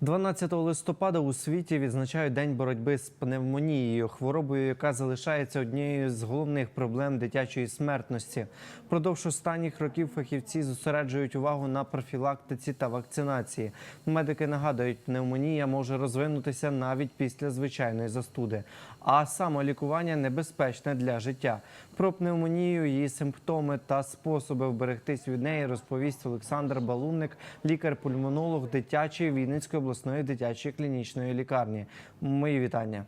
12 листопада у світі відзначають День боротьби з пневмонією, хворобою, яка залишається однією з головних проблем дитячої смертності. Впродовж останніх років фахівці зосереджують увагу на профілактиці та вакцинації. Медики нагадують, пневмонія може розвинутися навіть після звичайної застуди, а самолікування небезпечне для життя. Про пневмонію, її симптоми та способи вберегтись від неї розповість Олександр Балунник, лікар-пульмонолог дитячої Вінницької обласної дитячої клінічної лікарні. Мої вітання.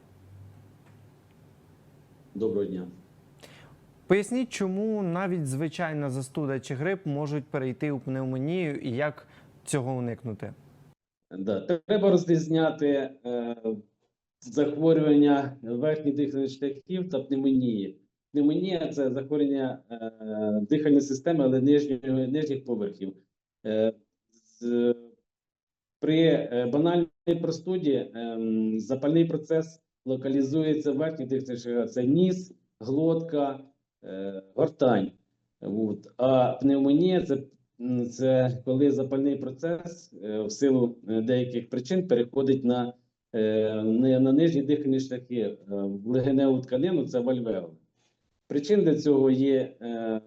Доброго дня. Поясніть, чому навіть звичайна застуда чи грип можуть перейти у пневмонію і як цього уникнути? Да, треба розрізняти е, захворювання верхніх дихальних шляхів та пневмонії. Пневмонія це захворювання е, дихальної системи, але нижніх поверхів. Е, з, при е, банальній простуді е, запальний процес локалізується в верхніх дихальних шляхах. Це ніс, глотка, е, гортань. От. А пневмонія це Це коли запальний процес е, в силу е, деяких причин переходить на, на нижні дихальні шляхи, в легеневу тканину, це в альвеоли. Причин для цього є, е,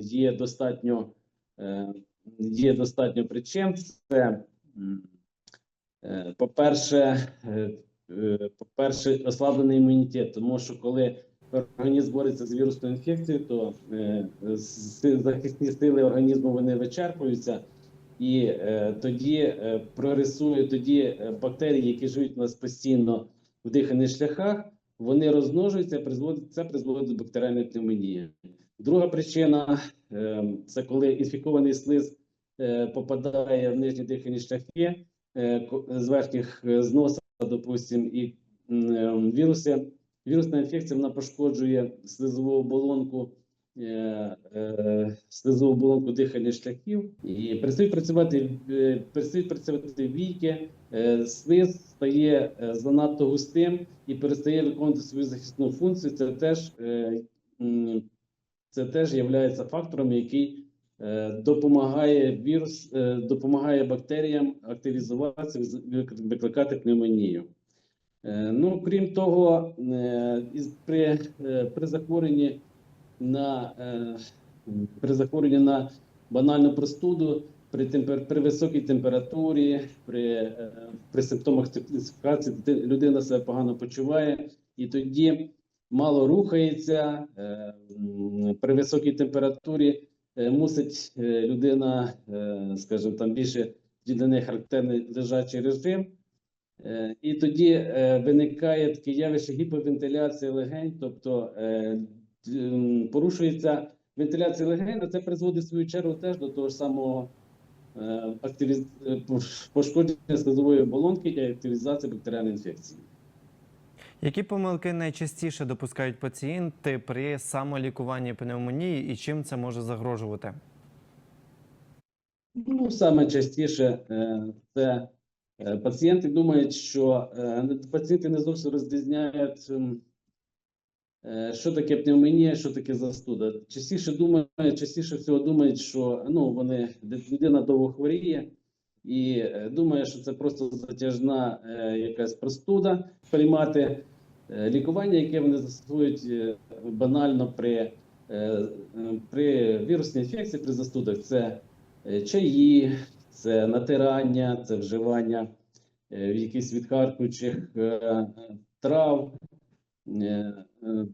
є достатньо, е, є достатньо причин. Це, е, по-перше, по-перше, ослаблений імунітет, тому що коли організм бореться з вірусною інфекцією, то захисні сили організму вони вичерпуються, і е, тоді е, прогресує тоді бактерії, які живуть у нас постійно в дихальних шляхах, вони розмножуються, призводить це призводить до бактеріальної пневмонії. Друга причина е, це коли інфікований слиз е, попадає в нижні дихальні шляхи е, з верхніх е, з носа, допустим, і е, віруси Вірусна інфекція вона пошкоджує слизову оболонку, слизову оболонку дихальних шляхів і перестають працювати, е, перестають працювати віки, е, слиз стає е, занадто густим і перестає виконувати свою захисну функцію. Це теж, е, це теж є фактором, який е, допомагає вірус, е, допомагає бактеріям активізуватися, викликати пневмонію. Е, Ну, крім того, е, при, е, при захворюванні на е, при захворюванні на банальну простуду, при темпер, при високій температурі, при, е, при симптомах цикліфікації дити- людина себе погано почуває, і тоді мало рухається. е, При високій температурі е, мусить е, людина, е, скажімо, там більше для неї характерний лежачий режим. І тоді виникає таке явище гіповентиляції легень, тобто порушується вентиляція легень, а це призводить в свою чергу теж до того ж самого е, активіз... е, пошкодження слизової оболонки і активізації бактеріальної інфекції. Які помилки найчастіше допускають пацієнти при самолікуванні пневмонії і чим це може загрожувати? Ну, саме частіше е, це пацієнти думають, що пацієнти не зовсім розрізняють, що таке пневмонія, що таке застуда. Частіше думають, частіше всього думають, що ну, вони, людина довго хворіє і е, думає, що це просто затяжна е, якась простуда приймати е, лікування, яке вони застосують е, банально при, е, е, при вірусній інфекції, при застудах. Це е, чаї, це натирання, це вживання е, якихось відхаркуючих е, трав. Е, е,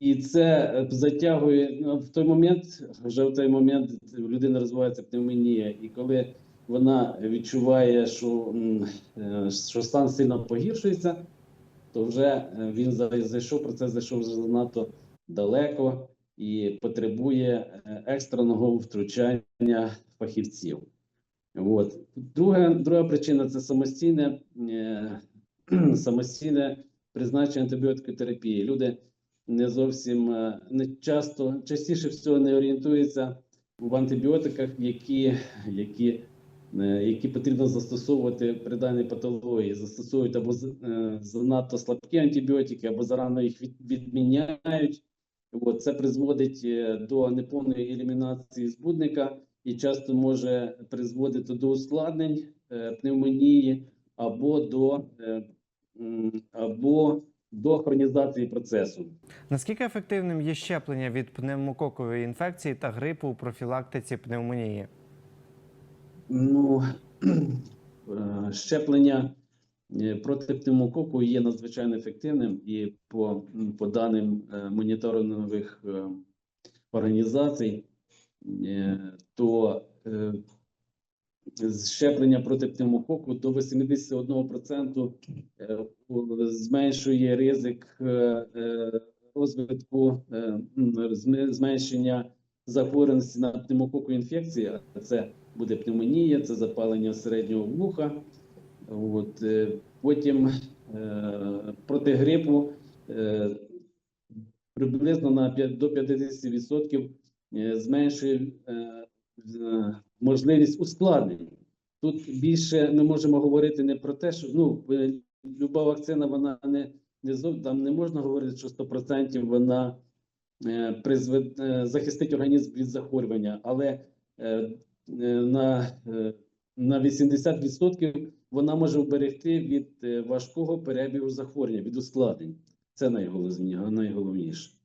І це е, затягує ну, в той момент, вже в той момент у людини розвивається пневмонія, і коли вона відчуває, що, що стан сильно погіршується, то вже він за- зайшов, процес зайшов занадто далеко і потребує екстреного втручання фахівців. От. Друга, друга причина це самостійне, самостійне призначення антибіотикотерапії. Люди не зовсім е, не часто, частіше всього не орієнтуються в антибіотиках, які, які, е, які потрібно застосовувати при даній патології. Застосовують або е, занадто слабкі антибіотики, або зарано їх відміняють. От, це призводить до неповної елімінації збудника і часто може призводити до ускладнень пневмонії або до, або до хронізації процесу. Наскільки ефективним є щеплення від пневмококової інфекції та грипу у профілактиці пневмонії? Ну, е, щеплення е, проти пневмококу є надзвичайно ефективним і по, по даним е, моніторингових організацій, то щеплення проти пневмококу до 81% е, зменшує ризик е, е, розвитку зменшення захворюваності на пневмококу інфекції. Це буде пневмонія, це запалення середнього вуха. От, потім проти грипу приблизно на 5, до 50% е, зменшує можливість ускладнень. Тут більше ми можемо говорити не про те, що ну, е, люба вакцина, вона не, не там не можна говорити, що 100% вона е, призвед, е, захистить організм від захворювання, але е, е, на, е, на 80% вона може вберегти від е, важкого перебігу захворювання, від ускладнень. Це найголовніше.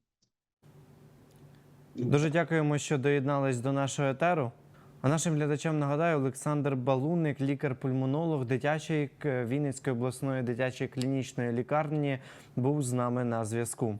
Дуже дякуємо, що доєднались до нашого етеру. А нашим глядачам нагадаю, Олександр Балуник, лікар-пульмонолог дитячої Вінницької обласної дитячої клінічної лікарні, був з нами на зв'язку.